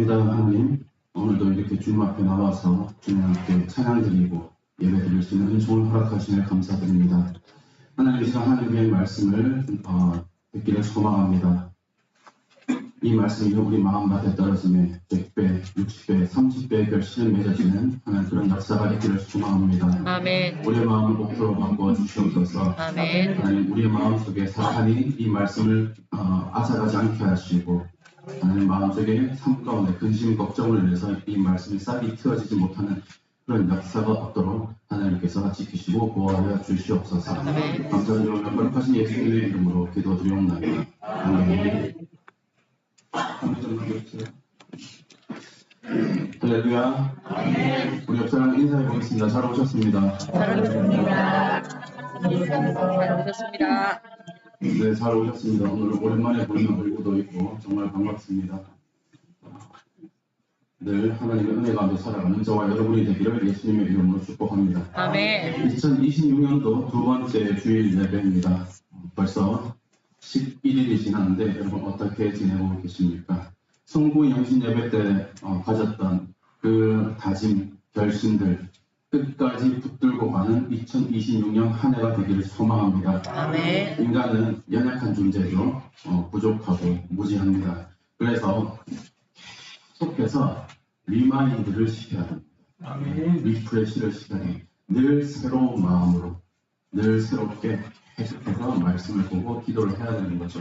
감사합니다, 하나님. 오늘도 이렇게 주님 앞에 나와서 주님 앞에 찬양 드리고 예배 드릴 수 있는 좋은 허락하시며 감사드립니다. 하나님 이 시간 하나님의 말씀을 어, 듣기를 소망합니다. 이 말씀이 우리 마음밭에 떨어지면 100배, 60배, 30배의 결실을 맺어지는 하나님 그런 역사가 있기를 소망합니다. 아멘. 우리의 마음을 목표로 바꿔 주시옵소서. 아멘. 하나님 우리의 마음 속에 사탄이 이 말씀을 어, 앗아가지 않게 하시고 하 나님 마음속에 삶 가운데 근심 걱정을 내서 이 말씀이 싹이 트어지지 못하는 그런 역사가 없도록 하나님께서 지키시고 보호하여 주시옵소서. 감사드리며 거룩하신 예수님의 이름으로 기도드리옵나이다 아멘. 할렐루야 우리 옆 사람 인사해 보겠습니다 잘 오셨습니다 사랑합니다. 잘 오셨습니다. 네, 잘 오셨습니다. 오늘 오랜만에 보이는 얼굴도 있고 정말 반갑습니다. 늘 하나님의 은혜 가운데 살아가는 저와 여러분이 되기를 예수님의 이름으로 축복합니다. 아멘. 2026년도 두 번째 주일 예배입니다. 벌써 11일이 지났는데 여러분 어떻게 지내고 계십니까? 성부 영신 예배 때 어, 가졌던 그 다짐, 결심들 끝까지 붙들고 가는 2026년 한 해가 되기를 소망합니다. 아멘. 인간은 연약한 존재죠. 어, 부족하고 무지합니다. 그래서 계속해서 리마인드를 시켜야 합니다. 리프레시를 시켜야. 늘 새로운 마음으로, 늘 새롭게 계속해서 말씀을 보고 기도를 해야 되는 거죠.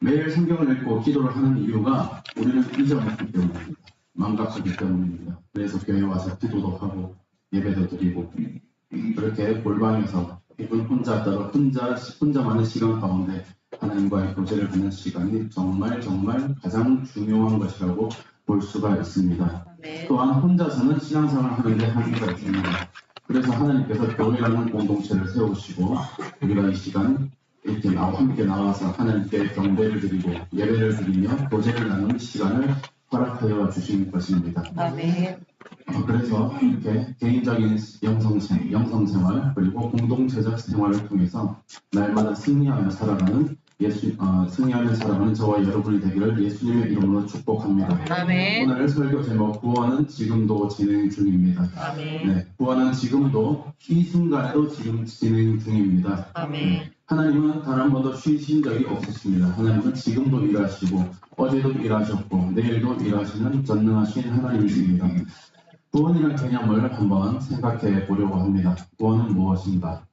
매일 성경을 읽고 기도를 하는 이유가 우리는 잊어먹기 때문입니다. 망각하기 때문입니다. 그래서 교회 와서 기도도 하고 예배도 드리고 그렇게 골방에서 이분 혼자 따로 혼자 혼자만의 시간 가운데 하나님과의 교제를 하는 시간이 정말 정말 가장 중요한 것이라고 볼 수가 있습니다. 또한 혼자서는 신앙생활을 하는데 한계가 있습니다. 그래서 하나님께서 교회라는 공동체를 세우시고 우리가 이 시간 이렇게 나와 함께 나와서 하나님께 경배를 드리고 예배를 드리며 교제를 나누는 시간을 허락하여 주신 것입니다. 아멘. 어, 그래서 이렇게 개인적인 영성생, 영성생활 그리고 공동체적 생활을 통해서 날마다 승리하며 살아가는 예수, 어, 승리하며 살아가는 저와 여러분이 되기를 예수님의 이름으로 축복합니다. 아멘. 오늘 설교 제목 구원은 지금도 진행 중입니다. 아멘. 네, 구원은 지금도 이 순간에도 지금 진행 중입니다. 아멘. 하나님은 단 한 번도 쉬신 적이 없으십니다. 하나님은 지금도 일하시고 어제도 일하셨고 내일도 일하시는 전능하신 하나님이십니다. 구원이라는 개념을 한번 생각해 보려고 합니다. 구원은 무엇인가?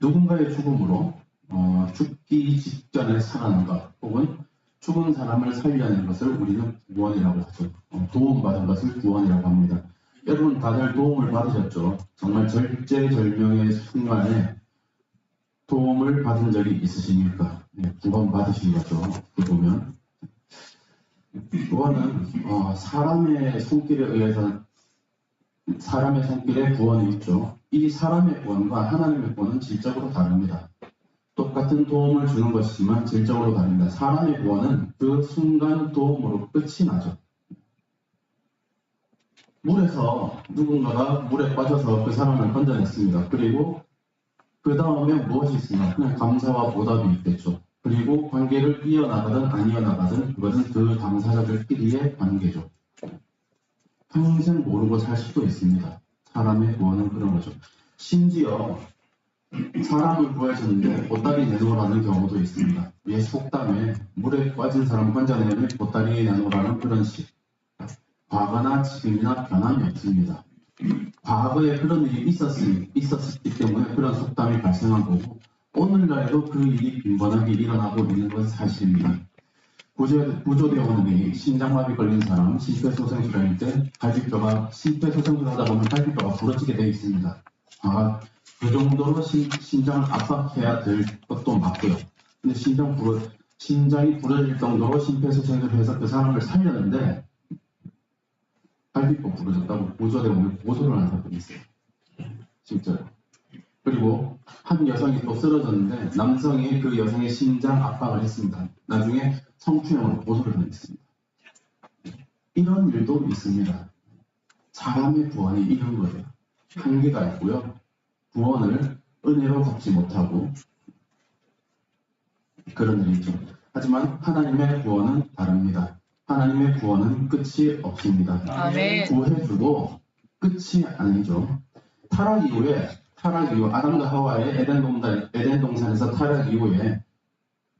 누군가의 죽음으로 어, 죽기 직전에 살아난 것 혹은 죽은 사람을 살려낸 것을 우리는 구원이라고 하죠. 어, 도움받은 것을 구원이라고 합니다. 여러분 다들 도움을 받으셨죠? 정말 절제절명의 순간에 도움을 받은 적이 있으십니까? 네, 구원 받으신 거죠. 그 보면 구원은 어, 사람의 손길에 의해서 사람의 손길에 구원이 있죠. 이 사람의 구원과 하나님의 구원은 질적으로 다릅니다. 똑같은 도움을 주는 것이지만 질적으로 다릅니다. 사람의 구원은 그 순간 도움으로 끝이 나죠. 물에서 누군가가 물에 빠져서 그 사람을 건져냈습니다. 그리고 그 다음에 무엇이 있으냐? 그냥 감사와 보답이 있겠죠. 그리고 관계를 이어나가든 안 이어나가든 그것은 그 당사자들끼리의 관계죠. 평생 모르고 살 수도 있습니다. 사람의 구원은 그런 거죠. 심지어 사람을 구해줬는데 보따리 내놓으라는 경우도 있습니다. 옛 속담에 물에 빠진 사람 건져내면 보따리 내놓으라는 그런 식. 과거나 지금이나 변함이 없습니다. 과거에 그런 일이 있었으니, 있었기 때문에 그런 속담이 발생한 거고, 오늘날에도 그 일이 빈번하게 일어나고 있는 건 사실입니다. 구조, 구조대원이 심장마비 걸린 사람, 심폐소생술할 때 갈비뼈가, 심폐소생술 하다 보면 갈비뼈가 부러지게 되어 있습니다. 아, 그 정도로 심, 심장을 압박해야 될 것도 맞고요. 근데 심장 부러, 심장이 부러질 정도로 심폐소생술을 해서 그 사람을 살렸는데, 갈비뼈 부러졌다고 보조대원이 고소를 한 사람이 있어요. 진짜로. 그리고 한 여성이 또 쓰러졌는데 남성이 그 여성의 심장 압박을 했습니다. 나중에 성추행으로 고소를 당했습니다. 이런 일도 있습니다. 사람의 구원이 이런 거예요. 한계가 있고요. 구원을 은혜로 갚지 못하고 그런 일이죠. 하지만 하나님의 구원은 다릅니다. 하나님의 구원은 끝이 없습니다. 구해주도 끝이 아니죠. 타락 이후에 타락 이후 아담과 하와의 에덴 동산 에덴 동산에서 타락 이후에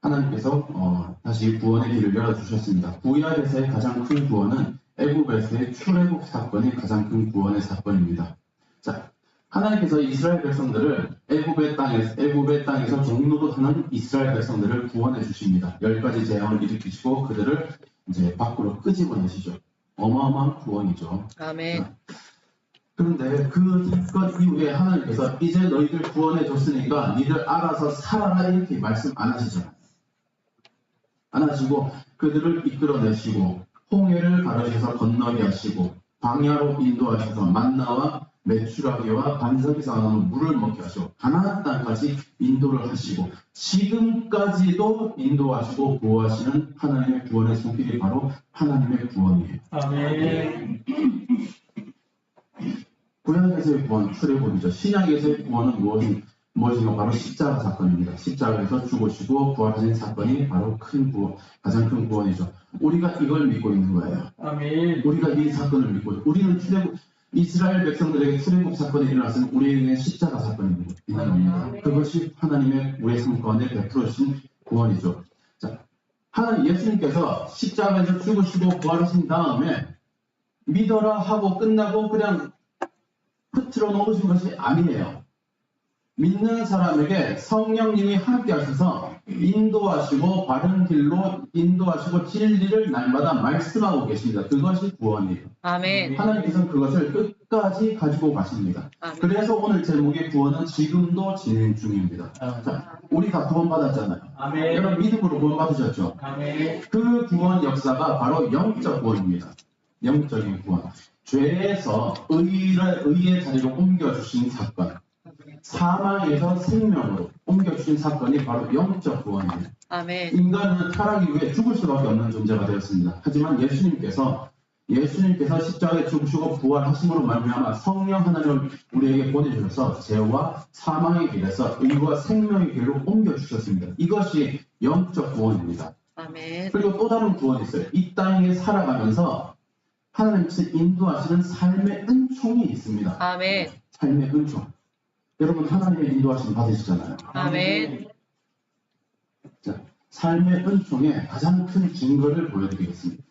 하나님께서 어, 다시 구원의 길을 열어 주셨습니다. 구약에서의 가장 큰 구원은 애굽에서의 출애굽 사건이 가장 큰 구원의 사건입니다. 자, 하나님께서 이스라엘 백성들을 애굽의 땅에서 애굽의 땅에서 종노릇하는 이스라엘 백성들을 구원해 주십니다. 열 가지 재앙을 일으키시고 그들을 이제 밖으로 끄집어내시죠. 어마어마한 구원이죠. 아멘. 그런데 그 사건 이후에 하나님께서 이제 너희들 구원해 줬으니까 니들 알아서 살아라 이렇게 말씀 안 하시잖아요. 안 하시고 그들을 이끌어내시고 홍해를 가르셔서 건너게 하시고 광야로 인도하셔서 만나와 메추라기와 반석에서 나오는 물을 먹게 하시고 가나안 땅까지 인도를 하시고 지금까지도 인도하시고 보호하시는 하나님의 구원의 손길이 바로 하나님의 구원이에요. 아멘. 구약에서의 구원, 출애굽이죠. 신약에서의 구원은 무엇인, 무엇인가 바로 십자가 사건입니다. 십자가에서 죽으시고 부활하신 사건이 바로 큰 구원, 가장 큰 구원이죠. 우리가 이걸 믿고 있는 거예요. 아멘. 우리가 이 사건을 믿고, 있- 우리는 출애굽, 이스라엘 백성들에게 출애굽 사건이 일어났으면 우리에게 십자가 사건이 있는 겁니다. 그것이 하나님의 우리의 삶 가운데 베풀어 주신 구원이죠. 자, 하나님 예수님께서 십자가에서 죽으시고 부활하신 다음에 믿어라 하고 끝나고 그냥 흐트러 놓으신 것이 아니에요. 믿는 사람에게 성령님이 함께 하셔서 인도하시고 바른 길로 인도하시고 진리를 날마다 말씀하고 계십니다. 그것이 구원이에요. 아멘. 하나님께서는 그것을 끝까지 가지고 가십니다. 아멘. 그래서 오늘 제목의 구원은 지금도 진행 중입니다. 자, 우리 다 구원 받았잖아요. 아멘. 여러분 믿음으로 구원 받으셨죠? 아멘. 그 구원 역사가 바로 영적 구원입니다. 영적인 구원. 죄에서 의의, 의의 자리로 옮겨주신 사건. 사망에서 생명으로 옮겨주신 사건이 바로 영적 구원이에요. 아멘. 인간은 타락 이후에 죽을 수밖에 없는 존재가 되었습니다. 하지만 예수님께서 예수님께서 십자가에 죽으시고 부활하심으로 말미암아 성령 하나님을 우리에게 보내주셔서 죄와 사망의 길에서 의와 생명의 길로 옮겨주셨습니다. 이것이 영적 구원입니다. 아멘. 그리고 또 다른 구원이 있어요. 이 땅에 살아가면서 하나님께서 인도하시는 삶의 은총이 있습니다. 아멘. 삶의 은총. 여러분 하나님의 인도하심 받으시잖아요. 아멘. 자, 삶의 은총의 가장 큰 증거를 보여드리겠습니다.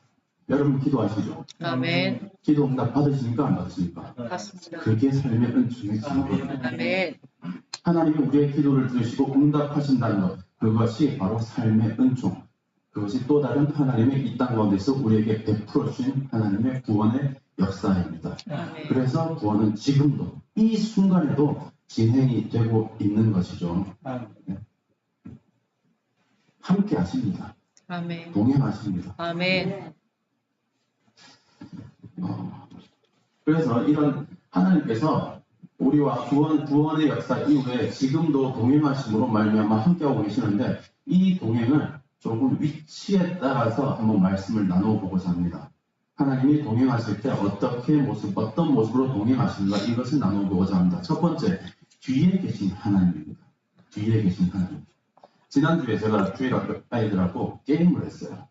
여러분 기도하시죠. 아멘. 기도 응답 받으십니까? 안 받으십니까? 받습니다. 그게 삶의 은총의 증거입니다. 아멘. 하나님이 우리의 기도를 들으시고 응답하신다는 것, 그것이 바로 삶의 은총. 그것이 또 다른 하나님의 이 땅 가운데서 우리에게 베풀어 주신 하나님의 구원의 역사입니다. 아멘. 그래서 구원은 지금도 이 순간에도 진행이 되고 있는 것이죠. 아멘. 함께 하십니다. 아멘. 동행하십니다. 아멘. 어, 그래서 이런 하나님께서 우리와 구원 구원의 역사 이후에 지금도 동행하심으로 말미암아 함께하고 계시는데 이 동행을 조금 위치에 따라서 한번 말씀을 나눠보고자 합니다. 하나님이 동행하실 때 어떻게 모습, 어떤 모습으로 동행하시는가 이것을 나눠보고자 합니다. 첫 번째, 뒤에 계신 하나님입니다. 뒤에 계신 하나님. 지난주에 제가 주일학교 아이들하고 게임을 했어요.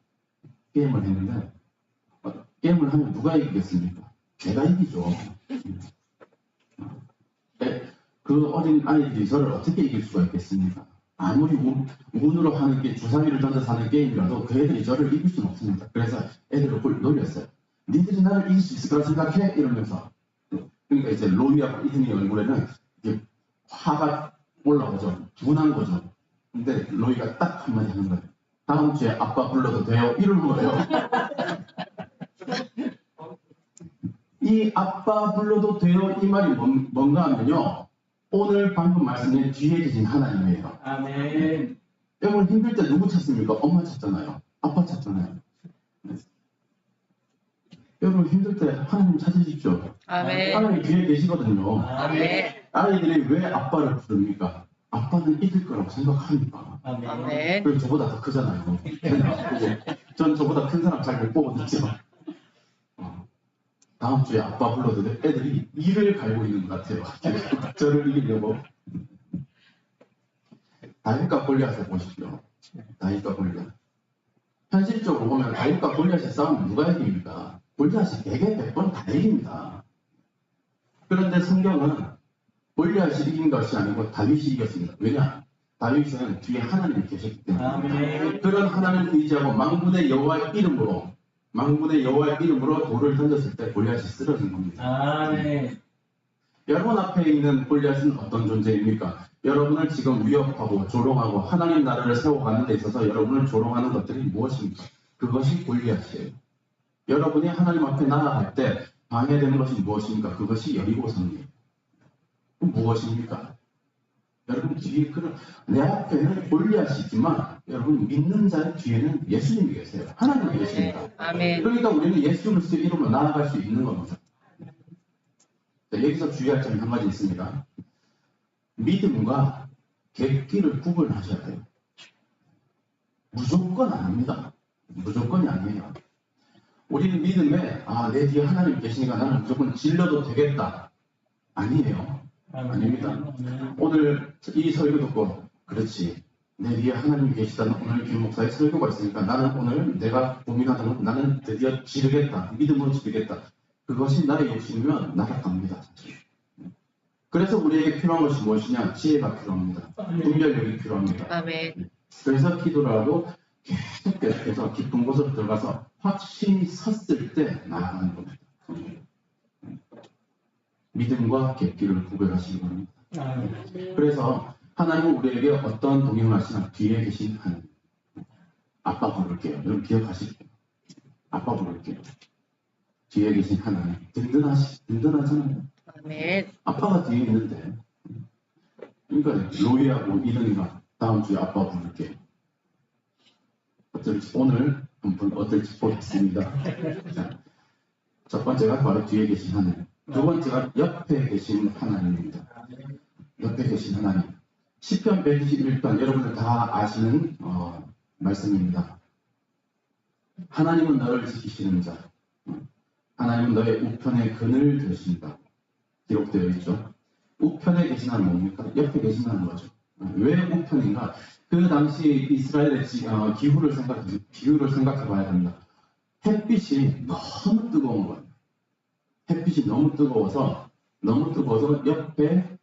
게임을 했는데 어, 게임을 하면 누가 이기겠습니까? 제가 이기죠. 네, 그 어린 아이들이 저를 어떻게 이길 수가 있겠습니까? 아무리 운, 운으로 하는 게 주사위를 던져서 하는 게임이라도 그 애들이 저를 이길 수는 없습니다. 그래서 애들을 꿀 놀렸어요. 니들이 나를 이길 수 있을 거라 생각해? 이러면서. 그러니까 이제 로이하고 이든이 얼굴에는 이게 화가 올라오죠. 분한 거죠. 근데 로이가 딱 한마디 하는 거예요. 다음 주에 아빠 불러도 돼요? 이러는 거예요. 이 아빠 불러도 돼요? 이 말이 뭔, 뭔가 하면요. 오늘 방금 말씀에 뒤에 계신 하나님이에요. 아멘. 여러분 힘들 때 누구 찾습니까? 엄마 찾잖아요. 아빠 찾잖아요. 네. 여러분 힘들 때 하나님 찾으십시오. 아멘. 하나님 뒤에 계시거든요. 아멘. 아이들이 왜 아빠를 부릅니까? 아빠는 이길 거라고 생각하니까. 아멘. 그리고 저보다 더 크잖아요. 전 저보다 큰 사람 잘못 보거든요. 어, 다음 주에 아빠 불러도 돼? 애들이 이를 갈고 있는 것 같아요. 저를 이기려고. 다윗과 골리앗을 보십시오. 다윗과 골리앗. 현실적으로 보면 다윗과 골리앗의 싸움은 누가 이깁니까? 골리앗이 100에 100번 다 이깁니다. 그런데 성경은 골리앗이 이긴 것이 아니고 다윗이 이겼습니다. 왜냐? 다윗은 뒤에 하나님이 계셨기 때문에. 그런 하나님을 의지하고 망군의 여호와의 이름으로 망군의 여호와의 이름으로 돌을 던졌을 때 골리앗이 쓰러진 겁니다. 아멘. 여러분 앞에 있는 골리앗은 어떤 존재입니까? 여러분을 지금 위협하고 조롱하고 하나님 나라를 세워가는 데 있어서 여러분을 조롱하는 것들이 무엇입니까? 그것이 골리앗이에요. 여러분이 하나님 앞에 나아갈 때 방해되는 것이 무엇입니까? 그것이 여리고성이에요. 무엇입니까? 여러분 뒤에 그런 내 앞에는 골리앗이 있지만 여러분 믿는 자의 뒤에는 예수님이 계세요. 하나님이 계십니다. 아멘. 그러니까 우리는 예수 그리스도 이름으로 나아갈 수 있는 겁니다. 자, 여기서 주의할 점이 한 가지 있습니다. 믿음과 객기를 구분하셔야 돼요. 무조건 아닙니다. 무조건이 아니에요. 우리는 믿음에 아, 내 뒤에 하나님 계시니까 나는 무조건 질러도 되겠다. 아니에요. 아닙니다. 오늘 이 설교 듣고 그렇지. 내 뒤에 하나님 계시다는 오늘 김 목사의 설교가 있으니까 나는 오늘 내가 고민하는 건 나는 드디어 지르겠다. 믿음으로 지르겠다. 그것이 나의 욕심이면 나락갑니다. 사실. 그래서 우리에게 필요한 것이 무엇이냐? 지혜가 필요합니다. 분별력이 필요합니다. 아멘. 그래서 계속 계속해서 깊은 곳으로 들어가서 확신이 섰을 때 나아가는 겁니다 믿음과 객기를 구별하시기 바랍니다 아멘. 그래서 하나님은 우리에게 어떤 동행을 하시나 뒤에 계신 하나님. 아빠 부를게요. 여러분 기억하실게요. 아빠 부를게요. 뒤에 계신 하나님. 든든하시, 든든하잖아요. 아멘. 아빠가 뒤에 있는데. 그러니까 로이하고 이른이가 다음 주에 아빠 부를게요. 어떨지, 오늘 한번 어떨지 보겠습니다. 자, 첫 번째가 바로 뒤에 계신 하나님. 두 번째가 옆에 계신 하나님입니다. 옆에 계신 하나님. 10편 121편 여러분들 다 아시는 어, 말씀입니다. 하나님은 너를 지키시는 자. 하나님은 너의 우편에 근을 드신다. 기록되어 있죠. 우편에 계시다는 뭡니까? 옆에 계신다는 거죠. 왜 우편인가? 그 당시 이스라엘의 지- 어, 기후를 생각 기후를 생각해 봐야 됩니다. 햇빛이 너무 뜨거운 거예요. 햇빛이 너무 뜨거워서 너무 뜨거워서 옆에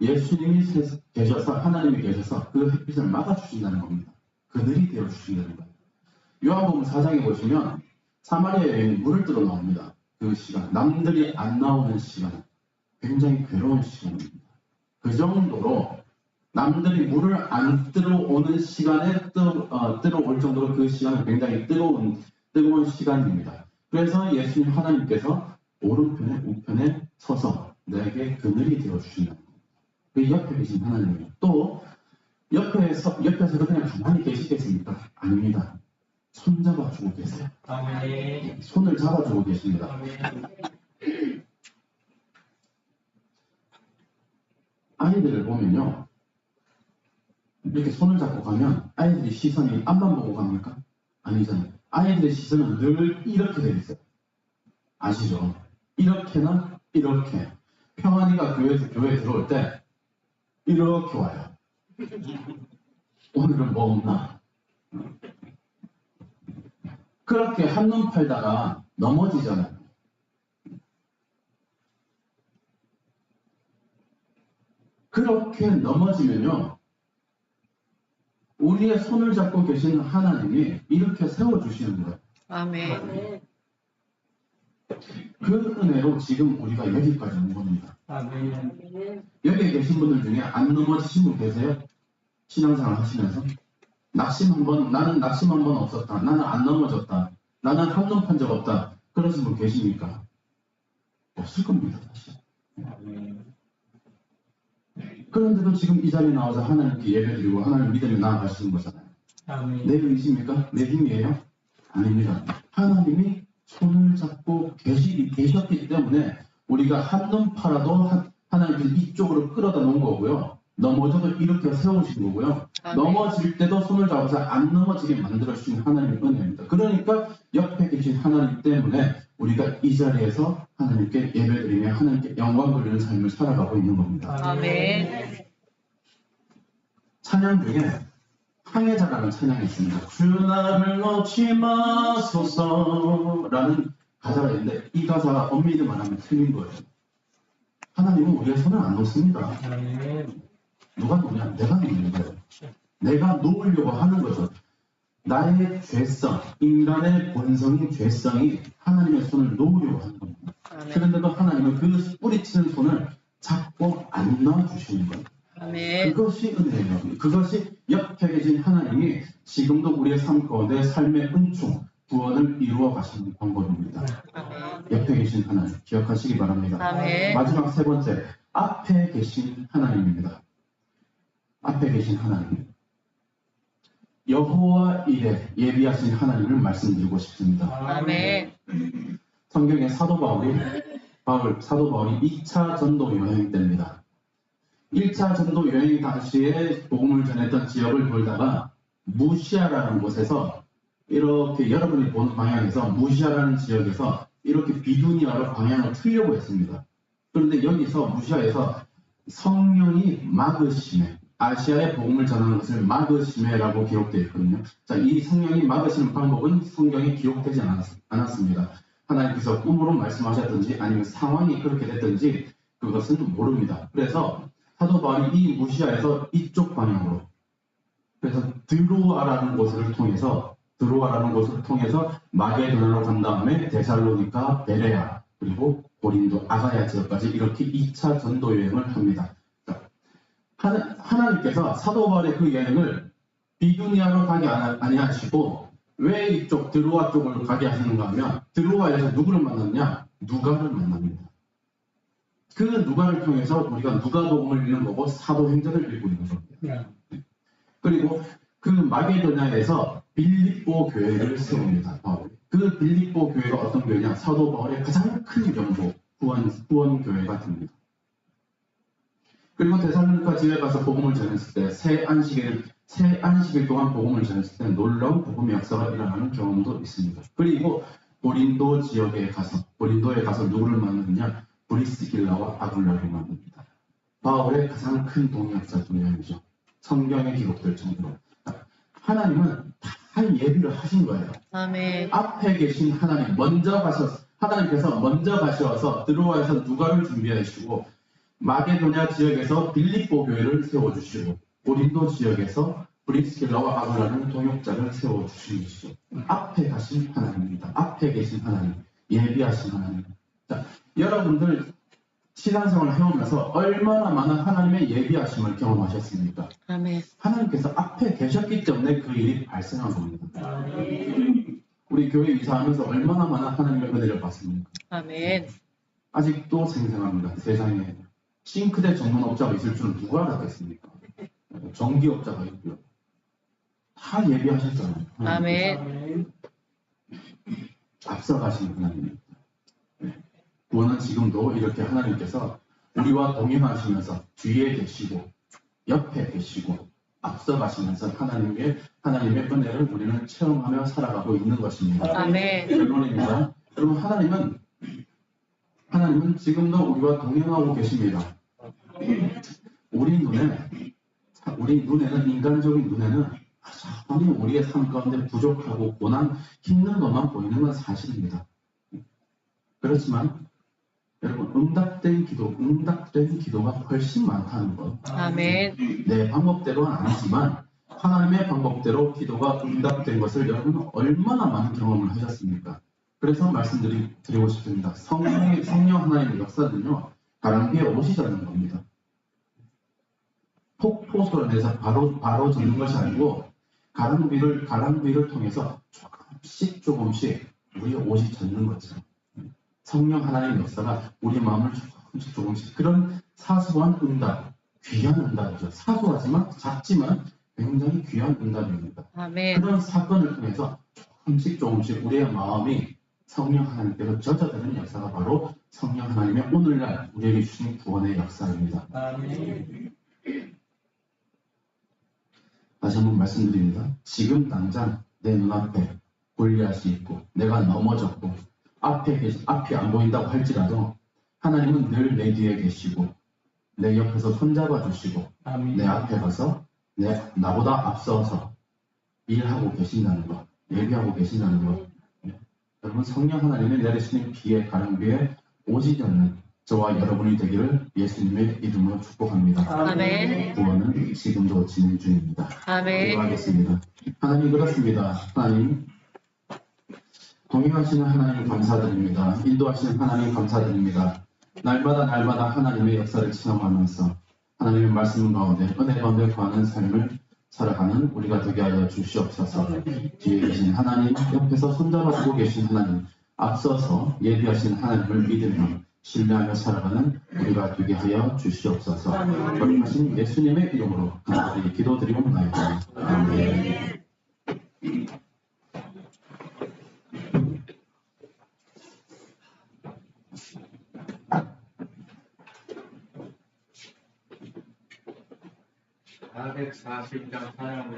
예수님이 세- 계셔서 하나님이 계셔서 그 햇빛을 막아주신다는 겁니다. 그늘이 되어주신다는 거예요. 요한복음 4장에 보시면 사마리아 여인이 물을 들어 나옵니다. 그 시간 남들이 안 나오는 시간 굉장히 괴로운 시간입니다. 그 정도로 남들이 물을 안 들어오는 시간에 뜨, 어, 들어올 정도로 그 시간은 굉장히 뜨거운 뜨거운 시간입니다. 그래서 예수님 하나님께서 오른편에 우편에 서서 내게 그늘이 되어 주신다. 그 옆에 계신 하나님이요. 또 옆에서 옆에서 그냥 가만히 계시겠습니까? 아닙니다. 손 잡아주고 계세요. 아멘. 손을 잡아주고 계십니다. 아멘. 아이들을 보면요. 이렇게 손을 잡고 가면 아이들이 시선이 앞만 보고 갑니까? 아니잖아요. 아이들의 시선은 늘 이렇게 돼 있어요. 아시죠? 이렇게나 이렇게. 평안이가 교회에서 교회 들어올 때 이렇게 와요. 오늘은 뭐 없나? 그렇게 한눈 팔다가 넘어지잖아요. 그렇게 넘어지면요. 우리의 손을 잡고 계시는 하나님이 이렇게 세워주시는 거예요. 아멘. 그 은혜로 지금 우리가 여기까지 온 겁니다. 아멘. 여기 계신 분들 중에 안 넘어지신 분 계세요? 신앙생활 하시면서? 낙심 한 번, 나는 낙심 한 번 없었다. 나는 안 넘어졌다. 나는 한눈 판 적 없다. 그러신 분 계십니까? 없을 겁니다, 사실. 그런데도 지금 이 자리에 나와서 하나님께 예배 드리고 하나님 믿음에 나아가시는 거잖아요. 내 의지입니까? 내 힘이에요? 아닙니다. 하나님이 손을 잡고 계시, 계셨기 때문에 우리가 한눈 팔아도 하- 하나님께서 이쪽으로 끌어다 놓은 거고요. 넘어져도 이렇게 세우신 거고요. 아멘. 넘어질 때도 손을 잡아서 안 넘어지게 만들어주신 하나님의 은혜입니다. 그러니까 옆에 계신 하나님 때문에 우리가 이 자리에서 하나님께 예배드리며 하나님께 영광 돌리는 삶을 살아가고 있는 겁니다. 아멘. 찬양 중에 항해자라는 찬양이 있습니다. 주 나를 놓지 마소서라는 가사가 있는데 이 가사가 엄밀히 말하면 틀린 거예요. 하나님은 우리의 손을 안 놓습니다. 누가 놓냐? 내가 놓는 거예요. 내가 놓으려고 하는 거죠. 나의 죄성, 인간의 본성인 죄성이 하나님의 손을 놓으려고 하는 겁니다. 그런데도 하나님은 그 뿌리치는 손을 잡고 안 놔주시는 거예요. 그것이 은혜예요. 그것이 계신 하나님이 지금도 우리의 삶 가운데 삶의 은총, 구원을 이루어 가시는 방법입니다. 옆에 계신 하나님 기억하시기 바랍니다. 아멘. 마지막 세 번째, 앞에 계신 하나님입니다. 앞에 계신 하나님. 여호와 이레 예비하신 하나님을 말씀드리고 싶습니다. 아멘. 성경의 사도 바울이 바울 사도 바울이 2차 전도 여행 때입니다. 1차 전도 여행 당시에 복음을 전했던 지역을 돌다가 무시아라는 곳에서 이렇게 여러분이 보는 방향에서 무시아라는 지역에서 이렇게 비두니아로 방향을 틀려고 했습니다. 그런데 여기서 무시아에서 성령이 막으심에 아시아의 복음을 전하는 것을 막으심에라고 기록되어 있거든요. 자, 이 성령이 막으시는 방법은 성경에 기록되지 않았, 않았습니다. 하나님께서 꿈으로 말씀하셨든지 아니면 상황이 그렇게 됐든지 그것은 모릅니다. 그래서 사도 바울이 이 무시아에서 이쪽 방향으로 그래서 드로아라는 곳을 통해서 드로아라는 곳을 통해서 마게도나로 간 다음에 데살로니카, 베레아 그리고 고린도, 아가야 지역까지 이렇게 2차 전도 여행을 합니다. 자, 하나, 하나님께서 사도 바울의 그 여행을 비두니아로 가게 안- 아니하시고 왜 이쪽 드로아 쪽으로 가게 하시는가 하면 드로아에서 누구를 만났냐? 누가를 만납니다. 그 누가를 통해서 우리가 누가복음을 읽는 거고 사도행전을 읽고 있는 겁니다. 네. 그리고 그 마게도냐에서 빌립보 교회를 세웁니다. 바울이. 그 빌립보 교회가 어떤 교회냐? 사도 바울의 가장 큰 연고 후원 후원 교회가 됩니다. 그리고 데살로니가 지에 가서 복음을 전했을 때 새 안식일 새 안식일 동안 복음을 전했을 때 놀라운 복음의 역사가 일어나는 경험도 있습니다. 그리고 고린도 지역에 가서 고린도에 가서 누구를 만났느냐? 브리스길라와 아굴라를 만납니다. 바울의 가장 큰 동역자 중 명이죠. 성경에 기록될 정도로 하나님은 다 예비를 하신 거예요. 아멘. 앞에 계신 하나님 먼저 가셔 하나님께서 먼저 가셔서 드로아에서 누가를 준비해 주시고 마게도냐 지역에서 빌립보 교회를 세워 주시고 고린도 지역에서 브리스킬라와 아굴라는 동역자를 세워 주신 것이죠. 앞에 가신 하나님입니다. 앞에 계신 하나님, 예비하신 하나님. 자, 여러분들 신앙생활을 해오면서 얼마나 많은 하나님의 예비하심을 경험하셨습니까? 아멘. 하나님께서 앞에 계셨기 때문에 그 일이 발생한 겁니다. 아멘. 우리 교회 이사하면서 얼마나 많은 하나님의 은혜를 받습니까? 아멘. 아직도 생생합니다. 세상에 싱크대 전문업자가 있을 줄은 누가 알았겠습니까? 전기업자가 있고요. 다 예비하셨잖아요. 아멘. 앞서가신. 네. 구원은 지금도 이렇게 하나님께서 우리와 동행하시면서 뒤에 계시고 옆에 계시고 앞서 가시면서 하나님의 하나님의 은혜를 우리는 체험하며 살아가고 있는 것입니다. 아멘. 결론입니다. 여러분 하나님은 하나님은 지금도 우리와 동행하고 계십니다. 우리 눈에 우리 눈에는 인간적인 눈에는 아니 우리의 삶 가운데 부족하고 고난 힘든 것만 보이는 건 사실입니다. 그렇지만 여러분 응답된 기도, 응답된 기도가 훨씬 많다는 것. 아멘. 내 방법대로는 아니지만 하나님의 방법대로 기도가 응답된 것을 여러분은 얼마나 많은 경험을 하셨습니까? 그래서 말씀드리고 싶습니다. 성령, 성령 하나님의 역사는요, 가랑비에 오시자는 겁니다. 폭포수를 내서 바로, 바로 젖는 것이 아니고, 가랑비를, 가랑비를 통해서 조금씩 조금씩 우리의 옷이 젖는 거죠. 성령 하나님의 역사가 우리 마음을 조금씩 조금씩 그런 사소한 응답, 귀한 응답이죠. 사소하지만 작지만 굉장히 귀한 응답입니다. 아멘. 그런 사건을 통해서 조금씩 조금씩 우리의 마음이 성령 하나님께로 젖어드는 역사가 바로 성령 하나님의 오늘날 우리에게 주신 구원의 역사입니다. 아멘. 다시 한번 말씀드립니다. 지금 당장 내 눈앞에 골리앗이 있고 내가 넘어졌고 앞에 계시, 앞이 안 보인다고 할지라도 하나님은 늘 내 뒤에 계시고 내 옆에서 손잡아 주시고 아멘. 내 앞에 가서 내 나보다 앞서서 일하고 계신다는 것, 예비하고 계신다는 것. 예. 여러분 성령 하나님의 내리시는 비에 가랑비에 오지 않는 저와 여러분이 되기를 예수님의 이름으로 축복합니다. 아멘. 구원은 지금도 진행 중입니다. 아멘. 기도하겠습니다. 하나님 그렇습니다. 하나님 동행하시는 하나님 감사드립니다. 인도하시는 하나님 감사드립니다. 날마다 날마다 하나님의 역사를 체험하면서 하나님의 말씀 가운데 은혜 가운데 거하는 삶을 살아가는 우리가 되게 하여 주시옵소서. 뒤에 계신 하나님, 옆에서 손잡아주고 계신 하나님, 앞서서 예비하신 하나님을 믿으며 신뢰하며 살아가는 우리가 되게 하여 주시옵소서. 거룩하신 예수님의 이름으로 간절히 기도드리옵나이다. 아멘. 사 440장 찬양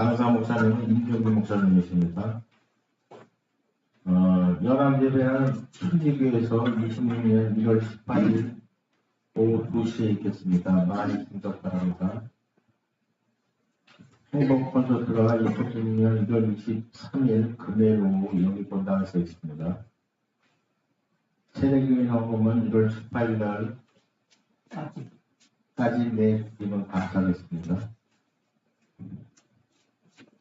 강사 목사님은 임종규 목사님이십니다. 어, 연합 예배는 천지교에서 26년 1월 18일 오후 2시에 있겠습니다. 많이 참석 바랍니다. 행복 콘서트가 2016년 1월 23일 금요일 오후 영입본당에서 있습니다. 세례교회 헌금은 1월 18일 날까지 내주시면 감사하겠습니다.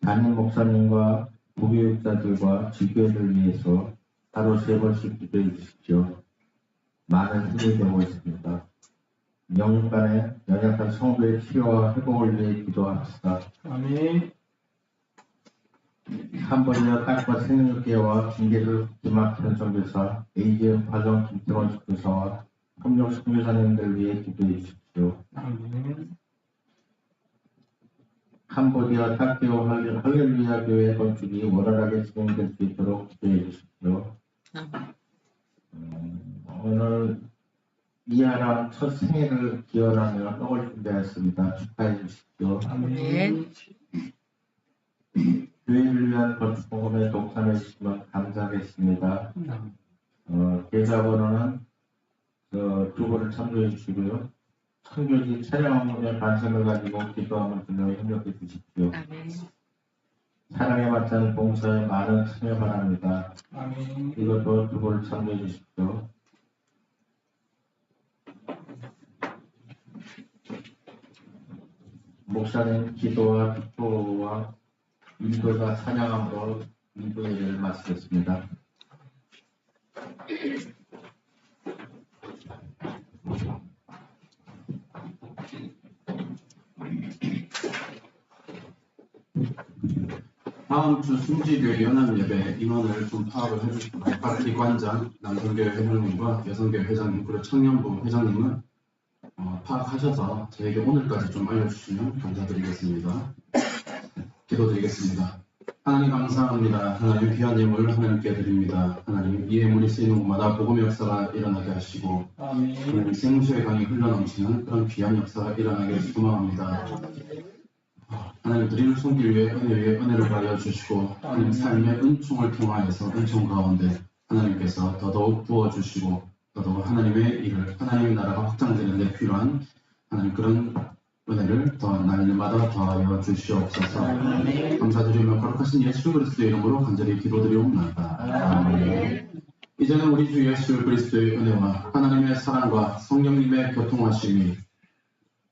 담임 목사님과 부교육자들과 지교회를 위해서 하루 세 번씩 기도해 주십시오. 많은 힘이 되고 있습니다. 영육간의 연약한 성도의 치료와 회복을 위해 기도합시다. 아멘. 한번이나 딸과 생육계와 징계를 기막히는 정교사 AGM 화정 김태원 집교사와 협력 선교사님들 위해 기도해 주십시오. 아멘. 캄보디아 타케오 할렐- 할렐루야 교회 건축이 원활하게 진행될 수 있도록 기도해 주십시오. 음, 오늘 이하랑 첫 생일을 기원하며 떡을 준비하였습니다. 축하해 주십시오. 아멘. 교회를 위한 건축공금에 동참해 주시면 감사하겠습니다. 어, 계좌번호는 어, 두 분을 참조해 주시고요. 청교지 촬영의 반성을 가지고 기도함을 들려 협력해 주십시오. 아멘. 사랑에 맞는 봉사에 많은 참여 바랍니다. 아멘. 이것도 두 분을 참조해 주십시오. 목사님 기도와 축도와 인도자 찬양함으로 인도의 일을 마치겠습니다. 다음 주 순지교회 연합예배 인원을 좀 파악을 해주시고 각 기관장, 남성교회 회장님과 여성교회 회장님 그리고 청년부 회장님은 어, 파악하셔서 저에게 오늘까지 좀 알려주시면 감사드리겠습니다. 기도드리겠습니다. 하나님 감사합니다. 하나님 귀한 예물 하나님께 드립니다. 하나님 이 예물이 쓰이는 곳마다 복음의 역사가 일어나게 하시고 아멘. 하나님 생수의 강이 흘러넘치는 그런 귀한 역사가 일어나게 소망합니다. 하나님 드리는 손길 위에 은혜 위에 은혜를 가려 주시고 하나님 삶의 은총을 통하여서 은총 가운데 하나님께서 더더욱 부어주시고 더더욱 하나님의 일을 하나님의 나라가 확장되는 데 필요한 하나님 그런 은혜를 더 날마다 더하여 주시옵소서 감사드리며 거룩하신 예수 그리스도의 이름으로 간절히 기도드리옵나이다. 아멘. 이제는 우리 주 예수 그리스도의 은혜와 하나님의 사랑과 성령님의 교통하심이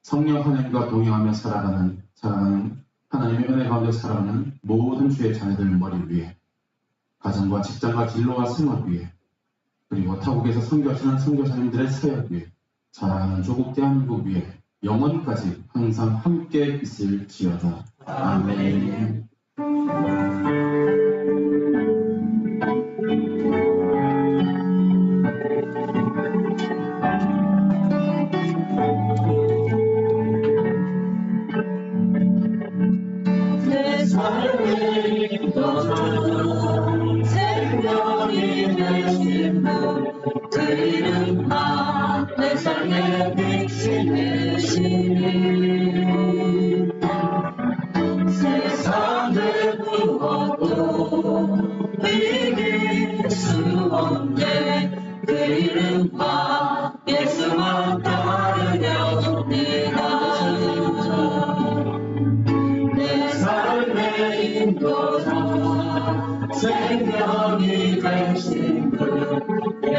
성령 하나님과 동행하며 살아가는 살아가는 하나님의 은혜 가운데 살아가는 모든 주의 자녀들 머리 위에 가정과 직장과 진로와 생활 위에 그리고 타국에서 선교하시는 선교사님들의 사역 위에 자라가는 조국 대한민국 위에 영원까지 항상 함께 있을지어다. 아멘. 이름만 내 삶의 빛이 되시니 세상의 무엇도 이길 수 없네. 그 이름만